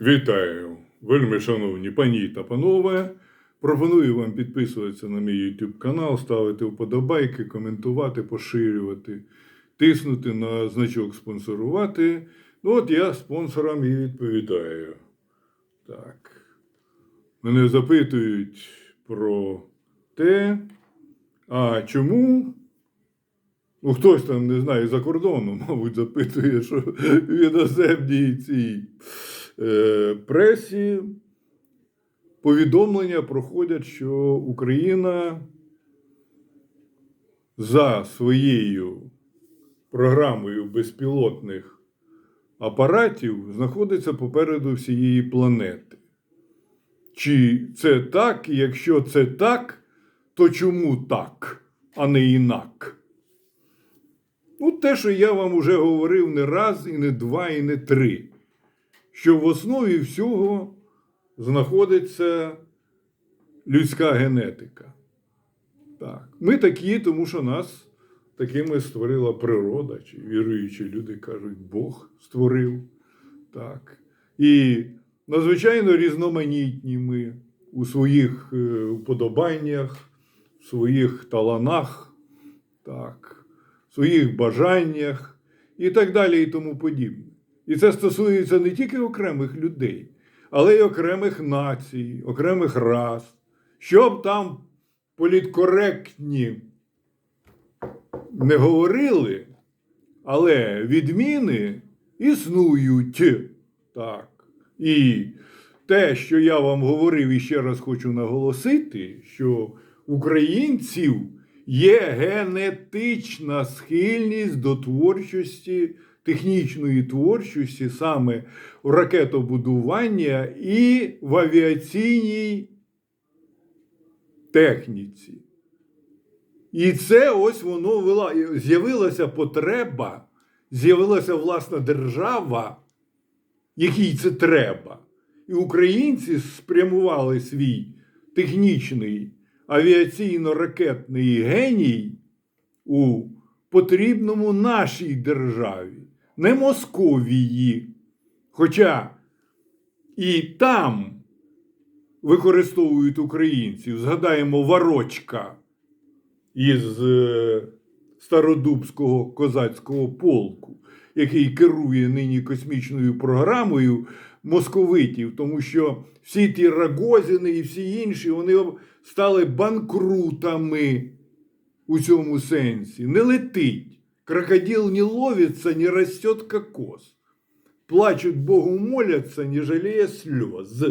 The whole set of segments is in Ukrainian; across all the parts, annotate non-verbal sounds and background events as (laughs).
Вітаю, вельми шановні пані та панове. Пропоную вам підписуватися на мій YouTube канал, ставити вподобайки, коментувати, поширювати, тиснути на значок спонсорувати. Ну, от я спонсорам і відповідаю. Так. Мене запитують про те, а чому Ну, хтось там, не знаю, за кордону, (laughs) мабуть, запитує, що (laughs) в іноземній цій пресі повідомлення проходять, що Україна за своєю програмою безпілотних апаратів знаходиться попереду всієї планети. Чи це так? І Якщо це так, то чому так, а не інак? Ну, те, що я вам уже говорив не раз, і не два, і не три, що в основі всього знаходиться людська генетика. Так. Ми такі, тому що нас такими створила природа, чи віруючі люди кажуть, Бог створив. Так. І надзвичайно різноманітні ми у своїх е, вподобаннях, в своїх таланах. Так своїх бажаннях і так далі, і тому подібне. І це стосується не тільки окремих людей, але й окремих націй, окремих рас, щоб там політкоректні не говорили, але відміни існують. Так. І те, що я вам говорив і ще раз хочу наголосити, що українців є генетична схильність до творчості, технічної творчості саме в ракетобудування і в авіаційній техніці. І це ось воно вела- з'явилася потреба, з'явилася власна держава, якій це треба. І українці спрямували свій технічний авіаційно-ракетний геній у потрібному нашій державі, не Московії. Хоча і там використовують українців, згадаємо Варочка із е, Стародубського козацького полку, який керує нині космічною програмою московитів, тому що всі ті Рагозіни і всі інші вони стали банкрутами у цьому сенсі. Не летить. Крокодил не ловится, не растет кокос. Плачут Богу молятся, не жалея слез.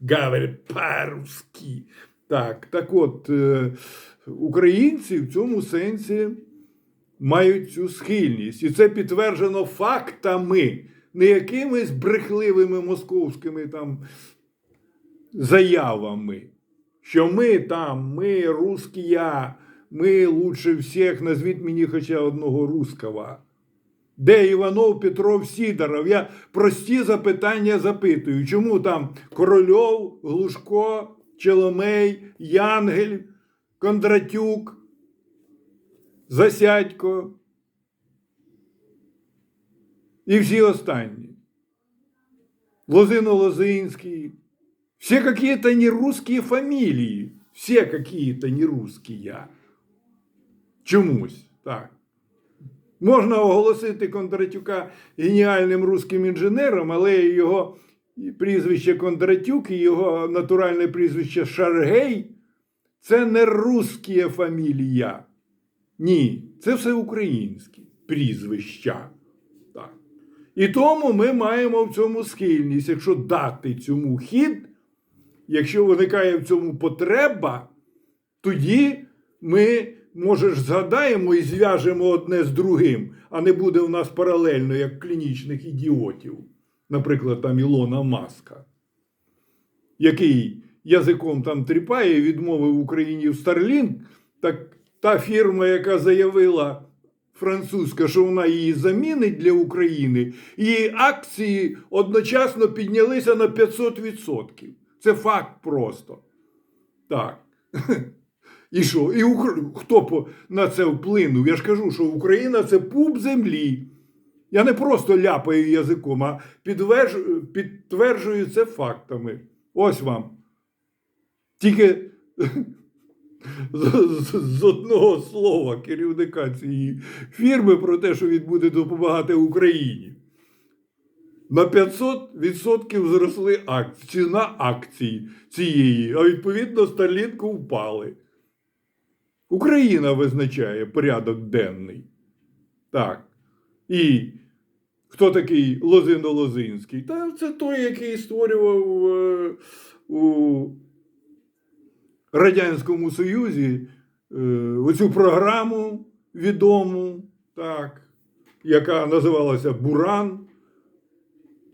Говорять по-русски. Так, так от, е, українці в цьому сенсі мають цю схильність. І це підтверджено фактами, не якимись брехливими московськими там заявами, що ми там, ми русскія, ми лучше всіх, назвіть мені хоча одного русского. Де Іванов, Петров, Сідоров? Я прості запитання запитую. Чому там Корольов, Глушко, Челомей, Янгель, Кондратюк, Засядько і всі останні? Лозино-Лозинський. Все какие-то не русские фамилии. Все какие-то не русские. Чомусь. Так. Можна оголосити Кондратюка геніальним русським інженером, але його прізвище Кондратюк і його натуральне прізвище Шаргей це не русські фамілія. Ні, це все українські прізвища. Так. І тому ми маємо в цьому схильність, якщо дати цьому хід, якщо виникає в цьому потреба, тоді ми, може ж, згадаємо і зв'яжемо одне з другим, а не буде у нас паралельно, як клінічних ідіотів, наприклад, там Ілона Маска, який язиком там тріпає відмовив Україні в Starlink, так та фірма, яка заявила французька, що вона її замінить для України, її акції одночасно піднялися на 500%. Це факт просто. Так. (laughs) І що? І Укра... хто по... на це вплинув? Я ж кажу, що Україна це пуп землі. Я не просто ляпаю язиком, а підтверджую, підтверджую це фактами. Ось вам. Тільки з, одного слова керівника цієї фірми про те, що він буде допомагати Україні. На 500% зросли акції, ціна акцій цієї, а відповідно Старлінку впали. Україна визначає порядок денний. Так. І хто такий Лозино Лозинський? Та це той, який створював е, у Радянському Союзі е, оцю програму відому, так, яка називалася Буран,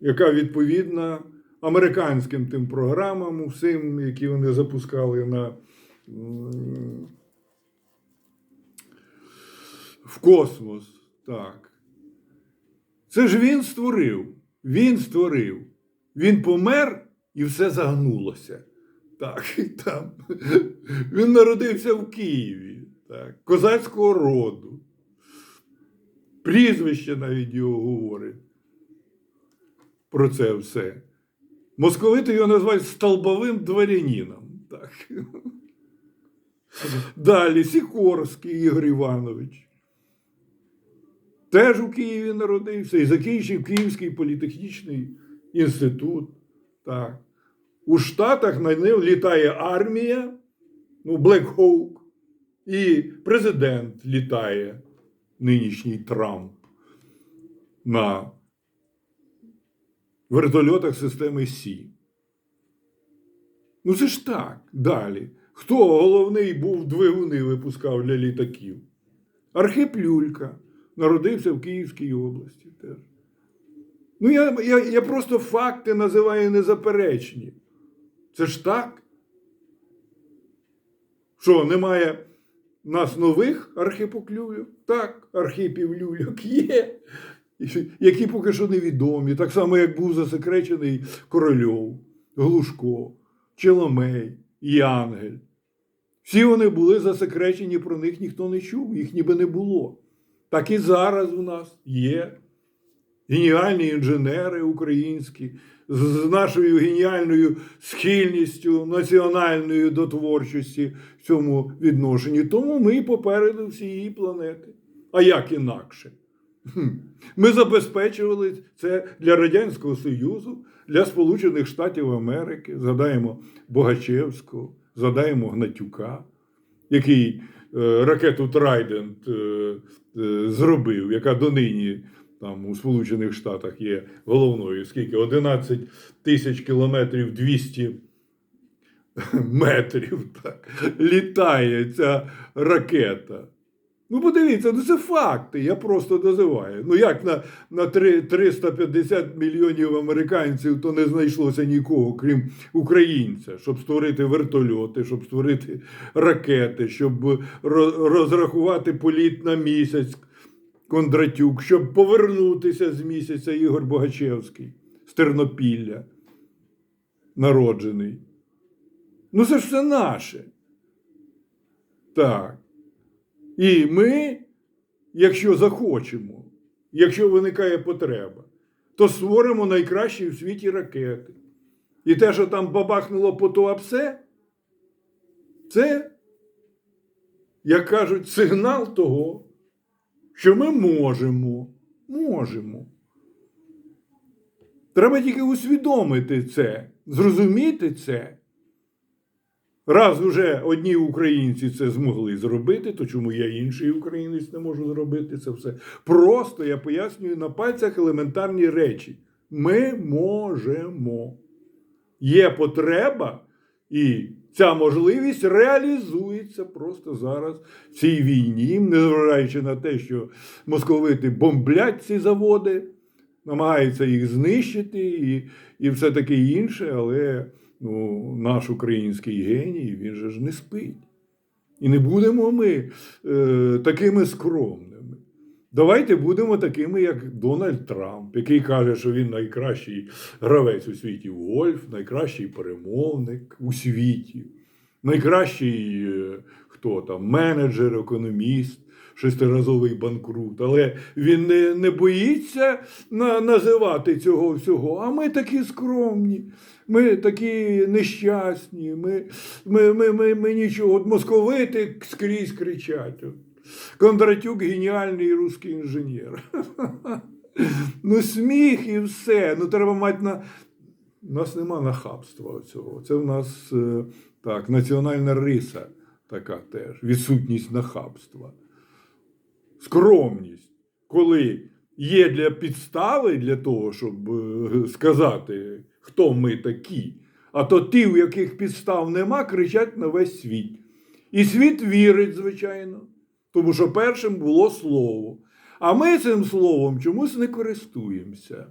яка відповідна американським тим програмам, всім, які вони запускали на, в космос. Так. Це ж він створив. Він створив. Він помер і все загнулося. Так, там. Він народився в Києві, так, козацького роду. Прізвище навіть його говорить про це все. Московити його називають столбовим дворянином. Так. Далі Сікорський Ігор Іванович. Теж у Києві народився і закінчив Київський політехнічний інститут. Так. У Штатах на ним літає армія, ну, Black Hawk, і президент літає, нинішній Трамп, на вертольотах системи Сі. Ну, це ж так. Далі. Хто головний був двигуни випускав для літаків? Архип Люлька народився в Київській області теж. Ну, я, я, я просто факти називаю незаперечні. Це ж так. Що, немає нас нових архипоклювів? Так, архипів люльок є, які поки що невідомі. Так само, як був засекречений Корольов, Глушко, Челомей, Янгель. Всі вони були засекречені, про них ніхто не чув, їх ніби не було. Так і зараз у нас є геніальні інженери українські з нашою геніальною схильністю національною до творчості в цьому відношенні. Тому ми попереду всієї планети. А як інакше? Ми забезпечували це для Радянського Союзу, для Сполучених Штатів Америки. Згадаємо Богачевського, згадаємо Гнатюка, який ракету Трайдент е, е, зробив, яка донині там у Сполучених Штатах є головною. Скільки? 11 тисяч кілометрів 200 (laughs) метрів так, літає ця ракета. Ну, подивіться, ну це факти, я просто називаю. Ну як на, на три- 350 мільйонів американців то не знайшлося нікого, крім українця, щоб створити вертольоти, щоб створити ракети, щоб розрахувати політ на місяць Кондратюк, щоб повернутися з місяця Ігор Богачевський з Тернопілля, народжений. Ну, це ж все наше. Так. І ми, якщо захочемо, якщо виникає потреба, то створимо найкращі в світі ракети. І те, що там бабахнуло по Туапсе, це, як кажуть, сигнал того, що ми можемо. Можемо. Треба тільки усвідомити це, зрозуміти це. Раз уже одні українці це змогли зробити, то чому я інший українець не можу зробити це все? Просто я пояснюю на пальцях елементарні речі. Ми можемо. Є потреба, і ця можливість реалізується просто зараз в цій війні, незважаючи на те, що московити бомблять ці заводи, намагаються їх знищити і, і все таке інше, але ну, наш український геній, він же ж не спить. І не будемо ми е, такими скромними. Давайте будемо такими, як Дональд Трамп, який каже, що він найкращий гравець у світі в гольф, найкращий перемовник у світі, найкращий е, хто там, менеджер, економіст шестиразовий банкрут, але він не, не боїться на, називати цього всього. А ми такі скромні, ми такі нещасні, ми, ми, ми, ми, ми нічого. От московити скрізь кричать. Кондратюк геніальний русський інженер. (laughs) Ну, сміх і все. Ну, треба мати на. У нас нема нахабства цього. Це в нас е, так, національна риса така теж, відсутність нахабства. Скромність, коли є для підстави для того, щоб е, сказати, хто ми такі, а то ті, у яких підстав нема, кричать на весь світ. І світ вірить, звичайно, тому що першим було слово. А ми цим словом чомусь не користуємося.